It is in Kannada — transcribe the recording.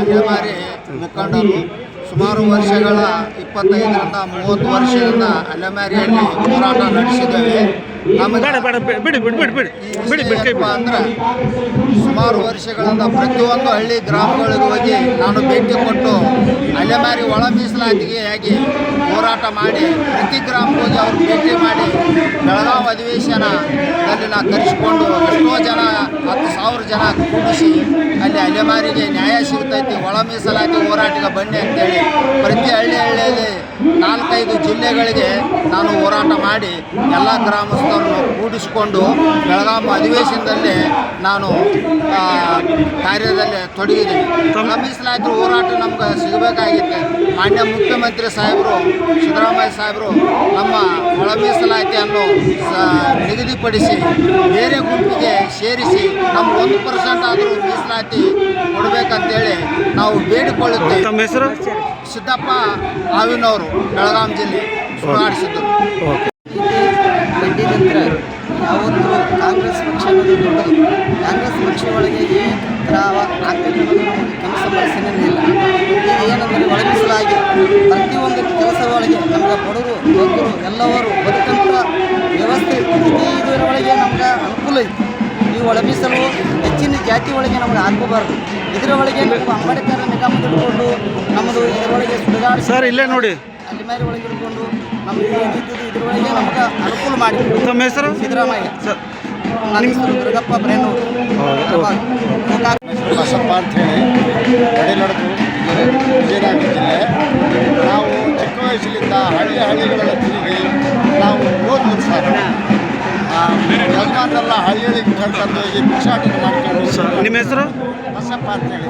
ಅಲೆಮಾರಿ ಮುಖಂಡರು ಸುಮಾರು ವರ್ಷಗಳ ಇಪ್ಪತ್ತೈದರಿಂದ ಮೂವತ್ತು ವರ್ಷದಿಂದ ಅಲೆಮಾರಿಯಲ್ಲಿ ಹೋರಾಟ ನಡೆಸಿದ್ದೇವೆ. ಬೇಡ ಬೇಡ, ಬಿಡಿ ಬಿಡಿ ಬಿಡಿ ಬಿಡಿ ಅಂದ್ರೆ ಸುಮಾರು ವರ್ಷಗಳಿಂದ ಪ್ರತಿಯೊಂದು ಹಳ್ಳಿ ಗ್ರಾಮಗಳಿಗೆ ಹೋಗಿ ನಾನು ಭೇಟಿ ಕೊಟ್ಟು ಅಲೆಮಾರಿ ಒಳ ಮೀಸಲಾತಿಗೆ ಆಗಿ ಹೋರಾಟ ಮಾಡಿ ಪ್ರತಿ ಗ್ರಾಮಕ್ಕೆ ಹೋಗಿ ಅವರು ಭೇಟಿ ಮಾಡಿ ಬೆಳಗಾವಿ ಅಧಿವೇಶನದಲ್ಲಿ ಕರೆಸಿಕೊಂಡು ಎಷ್ಟೋ ಜನ, ಹತ್ತು ಸಾವಿರ ಜನ ಕೂಡಿಸಿ ಅಲ್ಲಿ ಅಲೆಮಾರಿಗೆ ನ್ಯಾಯ ಸಿಗ್ತೈತಿ, ಒಳ ಮೀಸಲಾತಿ ಹೋರಾಟಕ್ಕೆ ಬನ್ನಿ ಅಂತೇಳಿ ಪ್ರತಿ ಹಳ್ಳಿ ಹಳ್ಳಿಯಲ್ಲಿ ನಾಲ್ಕೈದು ಜಿಲ್ಲೆಗಳಿಗೆ ನಾನು ಹೋರಾಟ ಮಾಡಿ ಎಲ್ಲ ಗ್ರಾಮಸ್ಥರನ್ನು ಕೂಡಿಸಿಕೊಂಡು ಬೆಳಗಾಂ ಅಧಿವೇಶನದಲ್ಲಿ ನಾನು ಕಾರ್ಯದಲ್ಲಿ ತೊಡಗಿದ್ದೀನಿ. ಒಳ ಮೀಸಲಾತಿ ಹೋರಾಟ ನಮ್ಗೆ ಸಿಗಬೇಕಾಗಿತ್ತು. ಮಾನ್ಯ ಮುಖ್ಯಮಂತ್ರಿ ಸಾಹೇಬರು, ಸಿದ್ದರಾಮಯ್ಯ ಸಾಹೇಬರು ನಮ್ಮ ಒಳ ಮೀಸಲಾತಿಯನ್ನು ನಿಗದಿಪಡಿಸಿ ಬೇರೆ ಗುಂಪಿಗೆ ಸೇರಿಸಿ ನಮ್ಗೆ ಒಂದು ಪರ್ಸೆಂಟ್ ಆದರೂ ಮೀಸಲಾತಿ ಕೊಡಬೇಕಂತೇಳಿ ನಾವು ಬೇಡಿಕೊಳ್ಳುತ್ತೇವೆ. ತಮ್ಮ ಹೆಸರು? ಸಿದ್ದಪ್ಪ ಹಾವಿನವರು ಬೆಳಗಾಂ ಜಿಲ್ಲೆ ಸುಧಾರಿಸಿದ್ದರು ನಂತರ ಯಾವತ್ತೂ ಕಾಂಗ್ರೆಸ್ ಪಕ್ಷ ಅನ್ನೋದು ದೊಡ್ಡದು. ಕಾಂಗ್ರೆಸ್ ಪಕ್ಷ ಒಳಗೆ ಈ ಥರ ಆಗ್ತದೆ ಕೆಲಸ ಪರಿಸ್ಥಿತಿ ಇಲ್ಲ. ಈಗ ಏನಂದರೆ ಒಳಗಿಸಲಾಗಿ ಪ್ರತಿಯೊಂದು ಕೆಲಸ ಒಳಗೆ ನಮ್ಗೆ ಬಡವರು ಬಗ್ಗರು ಎಲ್ಲವರು ಬದುಕಂತ ವ್ಯವಸ್ಥೆ ಇದರ ಒಳಗೆ ನಮ್ಗೆ ಅನುಕೂಲ ಐತಿ. ಈ ಒಳಮೀಸಲು ಹೆಚ್ಚಿನ ಜಾತಿ ಒಳಗೆ ನಮ್ಗೆ ಹಾಕೋಬಾರ್ದು ಇದರ ಒಳಗೆ ನಾವು ಅಂಬೇಡ್ಕರ್ ನಿಗಮ ಹಿಡ್ಕೊಂಡು ನಮ್ಮದು ಇದರೊಳಗೆ ಸುಡಗಾಡ ಸರ್ ಇಲ್ಲೇ ನೋಡಿ. ಅಲ್ಲಿ ಮೇಲೆ ಒಳಗೆ ಇಟ್ಕೊಂಡು ನಮ್ಗೆ ಏನಿದ್ದು ಇದ್ರೊಳಗೆ ನಮ್ಗೆ ಅನುಕೂಲ ಮಾಡಿ. ತಮ್ಮ ಹೆಸರು? ಸಿದ್ದರಾಮಯ್ಯ. ಸರ್. ನನ್ನ ದುರ್ಗಪ್ಪ ಬ್ರೇನು ಅಂತ ಹೇಳಿ ನಡೆದು ವಿಜಯನಗರ ಜಿಲ್ಲೆ. ನಾವು ಚಿಕ್ಕ ವಯಸ್ಸಿನಿಂದ ಹಳ್ಳಿ ಹಳ್ಳಿಗಳ ತಿರುಗಿ ನಾವು ಓದುವುದು ಸರ್ ಹಳ್ಳಿ ಹಳ್ಳಿಗೆ ಕರ್ಕೊಂಡು ಹೋಗಿ ಭಿಕ್ಷಾಟನೆ ಮಾಡ್ಕೊಂಡು ಸರ್ ನಿಮ್ಮ ಹೆಸರು? ಬಸಪ್ಪ ಅಂತೇಳಿ